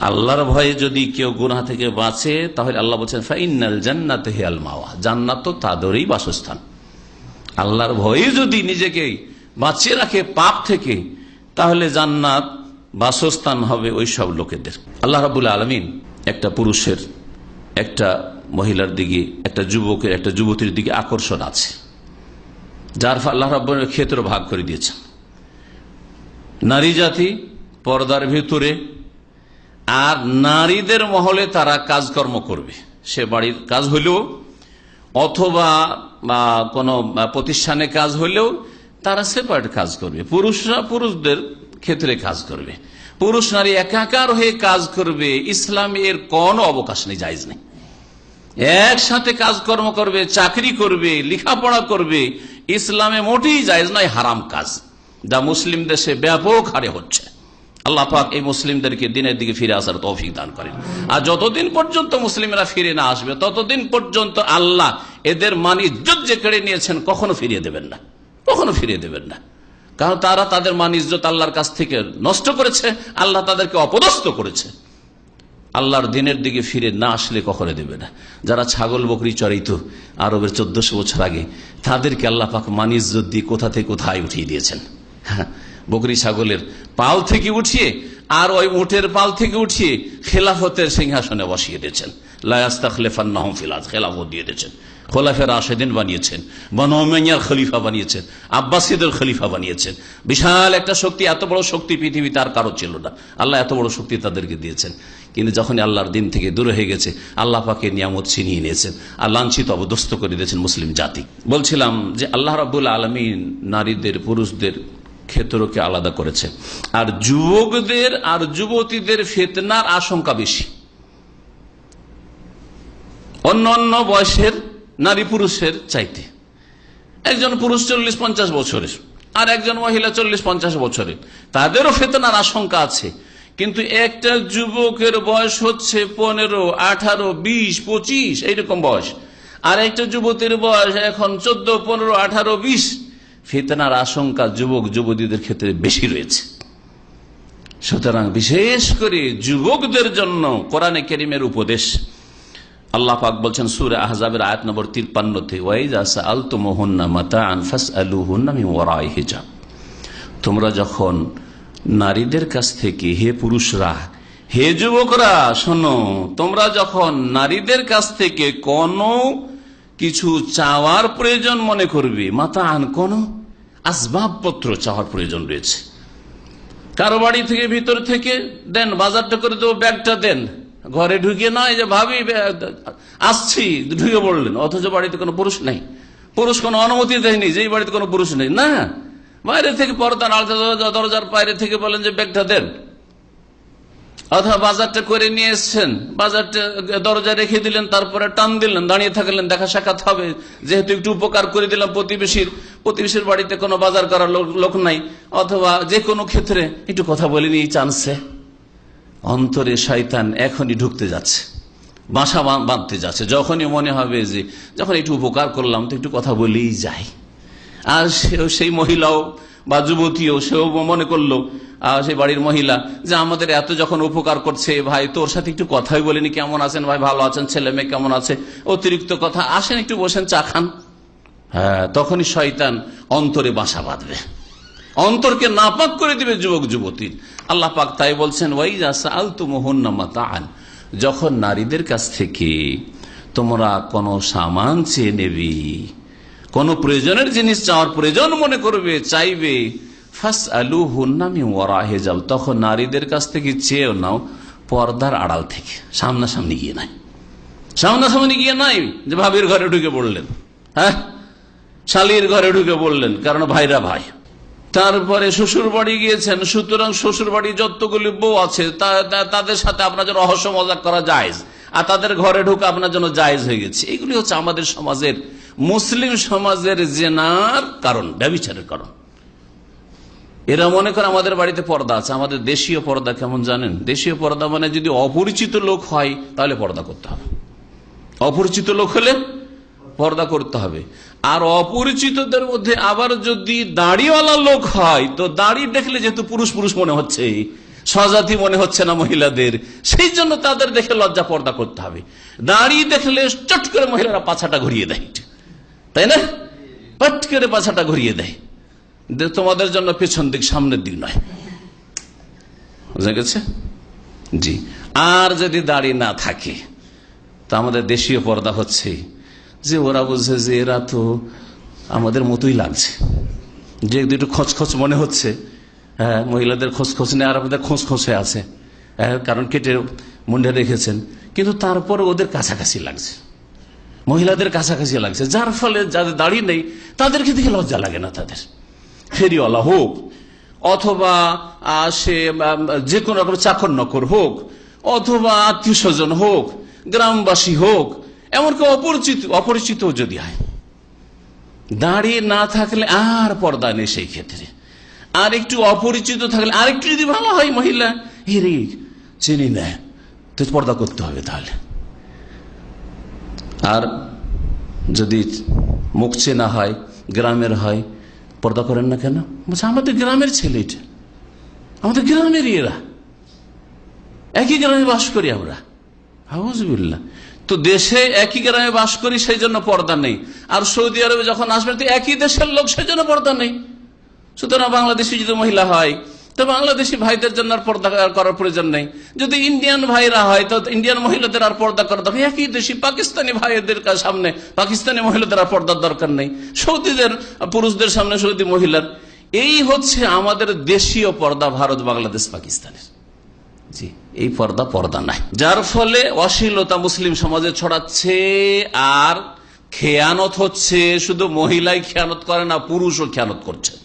আল্লাহর ভয়ে যদি কেউ গুনা থেকে বাঁচে, তাহলে আল্লাহ বলছেন ফাইনাল জান্নাত হেয়াল মাওয়া। জান্নাত তো তাদেরই বাসস্থান। আল্লাহর ভয়ে যদি নিজেকে বাঁচিয়ে রাখে পাপ থেকে, তাহলে জান্নাত বাসস্থান হবে ওই সব লোকেদের। আল্লাহ রাবুল আলমিন একটা পুরুষের, একটা মহিলার দিকে, একটা যুবকের, একটা যুবতীর দিকে আকর্ষণ আছে। যার আল্লাহ রাব্বুল ক্ষেত্র ভাগ করে দিয়েছেন। নারী জাতি পর্দার ভিতরে আর নারীদের মহলে তারা কাজকর্ম করবে। সে বাড়ির কাজ হইলেও অথবা কোনো প্রতিষ্ঠানে কাজ হইলেও তারা সেপারেট কাজ করবে। পুরুষরা পুরুষদের ক্ষেত্রে কাজ করবে। পুরুষ নারী একাকার হয়ে কাজ করবে, ইসলাম এর কোনো অবকাশ নেই, জায়জ নেই। একসাথে কাজকর্ম করবে, চাকরি করবে, লেখাপড়া করবে, ইসলামে মোটেই জায়জ নয়, হারাম কাজ। যা মুসলিম দেশে ব্যাপক হারে হচ্ছে। আল্লাহ পাক এই মুসলিমদেরকে দিনের দিকে ফিরে আসার তৌফিক দান করেন। আর যতদিন পর্যন্ত মুসলিমরা ফিরে না আসবে ততদিন পর্যন্ত আল্লাহ এদের মান ইজ্জত যে কেড়ে নিয়েছেন কখনো ফিরিয়ে দেবেন না। কখনো ফিরিয়ে দেবেন না। কারণ তারা তাদের মান ইজ্জত আল্লাহর কাছ থেকে নষ্ট করেছে আল্লাহ তাদেরকে অপদস্থ করেছে। আল্লাহর দিনের দিকে ফিরে না আসলে কখনো দেবে না। যারা ছাগল বকরি চড়াইত আরবের চোদ্দশো বছর আগে তাদেরকে আল্লাহ পাক মানিজ্জত দিয়ে কোথা থেকে কোথায় উঠিয়ে দিয়েছেন? হ্যাঁ, বকরি ছাগলের পাল থেকে উঠিয়ে আর ওই উটের পাল থেকে উঠিয়ে খেলাফতের সিংহাসনে বসিয়ে দিয়েছেন। লায়াস্তাখলেফান্নাহম ফিলাজ খেলাফত দিয়ে দিয়েছেন। খোলাফের আশেদিন বানিয়েছেন বনমিয়ার খলিফা বানিয়েছেন, আব্বাসীদের খলিফা বানিয়েছেন। বিশাল একটা শক্তি, এত বড় শক্তি পৃথিবীতে আর কারও ছিল না। আল্লাহ এত বড় শক্তি তাদেরকে দিয়েছেন। কিন্তু যখন আল্লাহর দিন থেকে দূরে হয়ে গেছে, আল্লাহ পাকে নিয়ামত ছিনিয়ে নিয়েছেন আর লাঞ্ছিত অবদস্ত করে দিয়েছেন মুসলিম জাতি। বলছিলাম যে আল্লাহ রাবুল আলমিন নারীদের, পুরুষদের ক্ষেত্রকে আলাদা করেছে। আর যুবকদের আর যুবতীদের ফেতনার আশঙ্কা বেশি। অন্য অন্য বয়সের নারী পুরুষের চাইতে। একজন পুরুষ চল্লিশ পঞ্চাশ বছরের আর একজন মহিলা চল্লিশ পঞ্চাশ বছরের। তাদেরও ফেতনার আশঙ্কা আছে। কিন্তু একটা যুবকের বয়স হচ্ছে পনেরো, আঠারো, বিশ, পঁচিশ, এইরকম বয়স। আর একটা যুবতীর বয়স এখন চোদ্দ, পনেরো, আঠারো, বিশ। ফেতনার আশঙ্কা যুবক যুবতীদের ক্ষেত্রে বেশি রয়েছে। সুতরাং বিশেষ করে যুবকদের জন্য কোরআনে কেরিমের উপদেশ। আল্লাহ পাক বলছেন সুরে আহজাবের আয়াত নম্বর তিরপান্নতে তোমরা যখন নারীদের কাছ থেকে হে পুরুষরা, হে যুবকরা, শোনো, তোমরা যখন নারীদের কাছ থেকে কোনো কিছু চাওয়ার প্রয়োজন মনে করবে। মাতা আন কোন আসবাবপত্র চাওয়ার প্রয়োজন রয়েছে। কারও বাড়ি থেকে ভিতর থেকে দেন, বাজারটা করে দেবো, ব্যাগটা দেন। ঘরে ঢুকে নয় যে ভাবি আসছি, ঢুকে পড়লেন। অথচ বাড়িতে কোনো পুরুষ নেই। পুরুষ কোনো অনুমতি দেয়নি যে বাড়িতে কোনো পুরুষ নেই। না, বাইরে থেকে পর্দা দরজার বাইরে থেকে বলেন যে ব্যাগটা দেন। অথবা বাজারটা করে নিয়ে এসছেন, বাজারটা দরজা রেখে দিলেন, তারপরে টান দিলেন, দাঁড়িয়ে থাকলেন, দেখা সাক্ষাৎ হবে। যেহেতু একটু উপকার করে দিলাম প্রতিবেশীর প্রতিবেশীর বাড়িতে কোনো বাজার করার লোক নাই, অথবা যে কোনো ক্ষেত্রে একটু কথা বলে নিয়ে চান্সে। অন্তরে শয়তান এখনই ঢুকতে যাচ্ছে, বাসা বাঁধতে যাচ্ছে। যখনই মনে হবে যে, যখন একটু উপকার করলাম, তো একটু কথা বলেই যাই। আর সেই মহিলাও বা যুবতীও সেও মনে করল সেই বাড়ির মহিলা, যে আমাদের এত যখন উপকার করছে, ভাই, তোর সাথে একটু কথাই বলিনি, কেমন আছেন, ভাই, ভালো আছেন, ছেলে মেয়ে কেমন আছে? অতিরিক্ত কথা, আসেন, একটু বসেন, চা খান। হ্যাঁ তখনই শয়তান অন্তরে বাসা বাঁধবে। অন্তরকে নাপাক করে দিবে যুবক, যুবতী। আল্লাহ পাক তাই বলছেন ওয়াই আল তো মোহন যখন নারীদের কাছ থেকে তোমরা কোনো সামান চেয়ে নেবি কোন প্রয়োজনের জিনিস চাওয়ার প্রয়োজন মনে করবে, চাইবে যাব তখন নারীদের কাছ থেকে চেয়েও নাও, পর্দার আড়াল থেকে। সামনাসামনি গিয়ে নাই। সামনাসামনি গিয়ে নাই যে ভাবির ঘরে ঢুকে পড়লেন। হ্যাঁ? শালির ঘরে ঢুকে পড়লেন, কারণ ভাইরা ভাই। তারপরে শ্বশুর বাড়ি গিয়েছেন, সুতরাং শ্বশুর বাড়ি যতগুলি বউ আছে তাদের সাথে আপনার জন্য রহস্য মজাক করা যায় আর তাদের ঘরে ঢুকে আপনার জন্য জায়জ হয়ে গেছে। এগুলি হচ্ছে আমাদের সমাজের মুসলিম সমাজের জেনার কারণ, ব্যবচারের কারণ। এরা মনে করে আমাদের বাড়িতে পর্দা আছে, আমাদের দেশীয় পর্দা কেমন জানেন? দেশীয় পর্দা মানে যদি অপরিচিত লোক হয়, তাহলে পর্দা করতে হবে। অপরিচিত লোক হলে পর্দা করতে হবে। আর অপরিচিতদের মধ্যে আবার যদি দাড়িওয়ালা লোক হয়, তো দাড়ি দেখলে যেহেতু পুরুষ পুরুষ মনে হচ্ছে, স্বজাতি মনে হচ্ছে না মহিলাদের, সেই জন্য তাদের দেখে লজ্জা পর্দা করতে হবে। দাঁড়িয়ে দেখলে চট করে মহিলারা পাছাটা ঘুরিয়ে দেয়। তাই না? পট করে পাছাটা ঘুরিয়ে দেয়। তোমাদের জন্য পেছন দিক সামনের দিক নয়। বুঝা গেছে? জি। আর যদি দাড়ি না থাকে তা আমাদের দেশীয় পর্দা হচ্ছে যে ওরা বলছে যে এরা তো আমাদের মতোই লাগছে। যে একটু খচখচ মনে হচ্ছে হ্যাঁ মহিলাদের খোঁজখোঁজ নেই আর আমাদের খোঁজ খোঁজে আছে হ্যাঁ, কারণ কেটে মুন্ডে রেখেছেন। কিন্তু তারপর ওদের কাছাকাছি লাগছে। মহিলাদের কাছাকাছি লাগছে। যার ফলে যাদের দাঁড়িয়ে নেই, তাদেরকে দেখে লজ্জা লাগে না তাদের। ফেরিওয়ালা হোক, অথবা সে যে কোনো রকম চাকর নকর হোক, অথবা আত্মীয় স্বজন হোক, গ্রামবাসী হোক এমনকি অপরিচিত অপরিচিত যদি হয়। দাঁড়িয়ে না থাকলে আর পর্দা নেই সেই ক্ষেত্রে। আর একটু অপরিচিত থাকলে আর একটু যদি ভালো হয় মহিলা হিরে চিনি না তো পর্দা করতে হবে তাহলে। আর যদি মুখ চেনা হয়, গ্রামের হয়, পর্দা করেন না কেন? বলছে, আমাদের গ্রামের ছেলে এটা। আমাদের গ্রামের এরা। একই গ্রামে বাস করি আমরা। হাউজবিল্লা তো দেশে একই গ্রামে বাস করি, সেই জন্য পর্দা নেই। আর সৌদি আরবে যখন আসবেন, তো একই দেশের লোক, সেই জন্য পর্দা নেই। সুতরাং বাংলাদেশি যদি মহিলা হয় তো বাংলাদেশি ভাইদের জন্য আর পর্দা করার প্রয়োজন নেই। যদি ইন্ডিয়ান ভাইরা হয়, তো ইন্ডিয়ান মহিলাদের আর পর্দা করার দরকার। একই দেশি পাকিস্তানি ভাইদের সামনে পাকিস্তানি মহিলাদের আর পর্দার দরকার নেই। সৌদিদের, পুরুষদের সামনে সৌদি মহিলার। এই হচ্ছে আমাদের দেশীয় পর্দা ভারত, বাংলাদেশ, পাকিস্তানের। জি, এই পর্দা পর্দা নাই। যার ফলে অশ্লীলতা মুসলিম সমাজে ছড়াচ্ছে আর খেয়ানত হচ্ছে। শুধু মহিলাই খেয়ানত করে না, পুরুষও খেয়ানত করছে।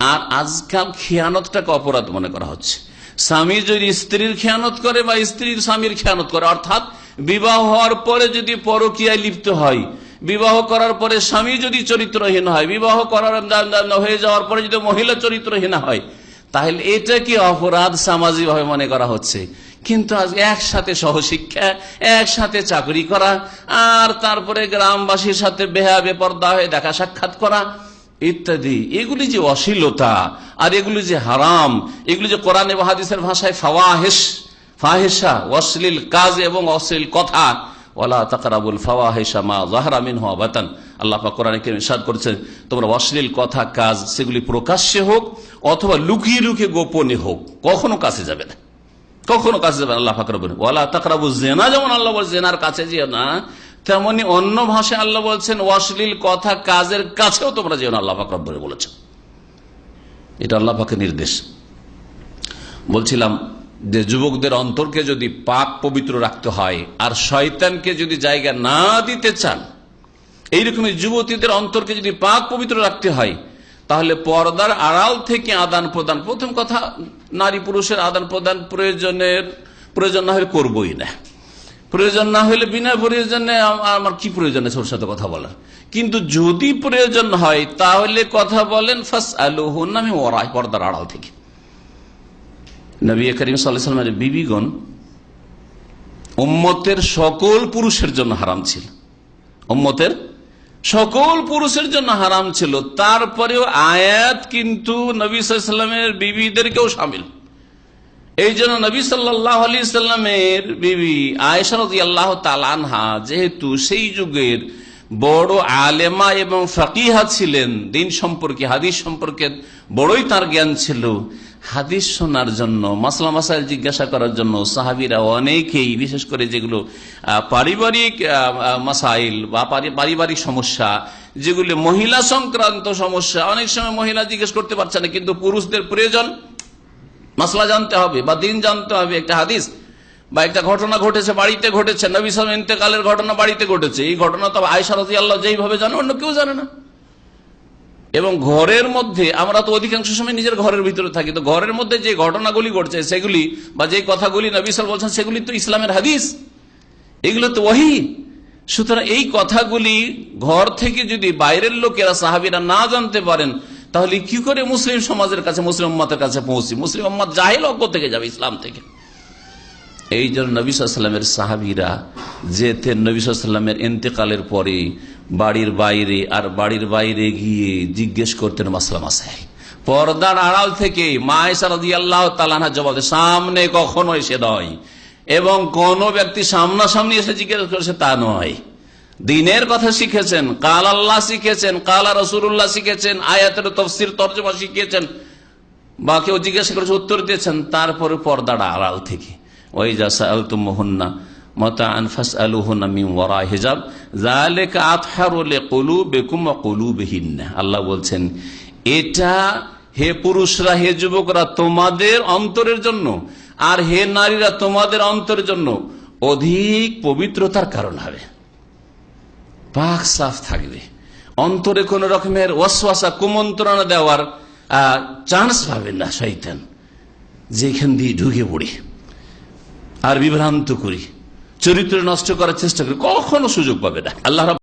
আর আজকাল খেয়ানতটাকে অপরাধ মনে করা হচ্ছে। স্বামী যদি স্ত্রীর খেয়ানত করে বা স্ত্রীর স্বামীর খেয়ানত করে, অর্থাৎ বিবাহ হওয়ার পরে যদি পরকীয়ায় লিপ্ত হয়, বিবাহ করার পরে স্বামী যদি চরিত্রহীন হয়, বিবাহ করার হয়ে যাওয়ার পরে যদি মহিলা চরিত্রহীন হয়, তাহলে এটা কি অপরাধ সামাজিক ভাবে মনে করা হচ্ছে? কিন্তু আজ একসাথে সহশিক্ষা, একসাথে চাকরি করা, আর তারপরে গ্রামবাসীর সাথে বেহা বেপর্দা হয়ে দেখা সাক্ষাৎ করা ইত্যাদি। এগুলি যে অশ্লীলতা, আর এগুলি যে হারাম, এগুলি যে কোরআন এবং হাদিসের ভাষায় ফাওয়াহেস ফাহেসা অশ্লীল কাজ এবং অশ্লীল কথা ওলা তাকারাবুল ফাওয়াহেসা মা হওয়া তোমরা অশ্লীল কথা, কাজ, সেগুলি প্রকাশ্যে হোক অথবা লুকিয়ে লুকিয়ে গোপনে হোক, কখনো কাছে যাবে না। কাছে যাবে আল্লাহ ফাকর বলেন ওয়ালা তাকরাবু জেনা, যেমন আল্লাহ জেনার কাছে যেও না তেমনি অন্য ভাষায় আল্লাহ বলছেন অশ্লীল কথা কাজের কাছেও তোমরা যেও না আল্লাহ ফাকর বলে বলেছেন। এটা আল্লাহ পাকের নির্দেশ। বলছিলাম যে যুবকদের অন্তরকে যদি পাক পবিত্র রাখতে হয় আর শয়তানকে যদি জায়গা না দিতে চান, এইরকমই যুবতীদের অন্তরকে যদি পাক পবিত্র রাখতে হয়, তাহলে পর্দার আড়াল থেকে আদান প্রদান, প্রথম কথা, নারী পুরুষের আদান প্রদান প্রয়োজনের, প্রয়োজন না হলে করবই না। প্রয়োজন না হলে বিনা প্রয়োজনে আম- আমার কি প্রয়োজন আছে ওর সাথে কথা বলার? কিন্তু যদি প্রয়োজন হয়, তাহলে কথা বলেন ফার্স্ট আলু নামে ওরাই পর্দার আড়াল থেকে। নবী করিম সাল্লামের বিবিগণ উম্মতের সকল পুরুষের জন্য হারাম ছিল। উম্মতের সকল পুরুষের জন্য হারাম ছিল। তারপরেও আয়াত কিন্তু নবী সাল্লামের বিবিদেরকেও সামিল। এই জন্য নবী সাল্লামের বিবি আয়সারদি আল্লাহ তালানহা যেহেতু সেই যুগের বড় আলেমা এবং ফাকিহা ছিলেন, দিন সম্পর্কে, হাদিস সম্পর্কে বড়ই তার জ্ঞান ছিল। হাদিস শোনার জন্য, মাসলা মাসাইল জিজ্ঞাসা করার জন্য সাহাবিরা অনেকেই, বিশেষ করে যেগুলো পারিবারিক মাসাইল বা পারিবারিক সমস্যা, যেগুলো মহিলা সংক্রান্ত সমস্যা, অনেক সময় মহিলা জিজ্ঞেস করতে পারছে না, কিন্তু পুরুষদের প্রয়োজন মাসলা জানতে হবে বা দিন জানতে হবে, একটা হাদিস। বা একটা ঘটনা ঘটেছে, বাড়িতে ঘটেছে, নবী ইন্তেকালের ঘটনা বাড়িতে ঘটেছে। এই ঘটনা তো আয়সা রাজি আল্লাহ যেইভাবে জানে, অন্য কেউ জানে না। এবং ঘরের মধ্যে, আমরা তো অধিকাংশ সময় নিজের ঘরের ভিতরে থাকি, তো ঘরের মধ্যে যে ঘটনাগুলি ঘটছে, সেগুলি বা যে কথাগুলি নবী সাল বলছেন, সেগুলি তো ইসলামের হাদিস। এগুলো তো ওহি। সুতরাং এই কথাগুলি ঘর থেকে যদি বাইরের লোকেরা, সাহাবিরা না জানতে পারেন তাহলে কি করে মুসলিম সমাজের কাছে, মুসলিম কাছে পৌঁছি? মুসলিম উম্মাদ জাহিল অজ্ঞ থেকে যাবে ইসলাম থেকে। এই জন্য নবী সাল্লামের সাহাবিরা যেতেন নবী এন্তেকালের পরে বাড়ির বাইরে আর বাড়ির বাইরে গিয়ে জিজ্ঞেস করতেন মাসলাম মাসাইল পর্দার আড়াল থেকে মায়েশার আল্লাহ তালানা জবাব, সামনে কখনো এসে নয়। এবং কোন ব্যক্তি সামনাসামনি এসে জিজ্ঞেস করেছে, তা নয়। দিনের কথা শিখেছেন, কাল আল্লাহ শিখেছেন, কালা রসুল্লাহ শিখেছেন, আয়াতের তফসির তর্জমা শিখিয়েছেন। বা কেউ জিজ্ঞাসা করেছে, উত্তর দিয়েছেন, তারপরে পর্দাটা আড়াল থেকে। ওই যা সাল তো মোহন্না মতা আনফাস আলুহনা মিম ওয়ারা হিজাব জালেক আতহারুল কুলুবেকুম ওয়া কুলুবিহিন্না। আল্লাহ বলছেন, এটা হে পুরুষরা, হে যুবকরা, তোমাদের অন্তরের জন্য আর হে নারীরা, তোমাদের অন্তরের জন্য অধিক পবিত্রতার কারণ হবে। পাক সাফ থাকবে। অন্তরে কোন রকমের ওয়াসওয়াসা, কুমন্ত্রণা দেওয়ার চান্স পাবে না শৈতান যেখান দিয়ে ঢুকে পড়ি। আর বিভ্রান্ত করি। চরিত্র নষ্ট করার চেষ্টা করি। কখনো সুযোগ পাবে না। আল্লাহ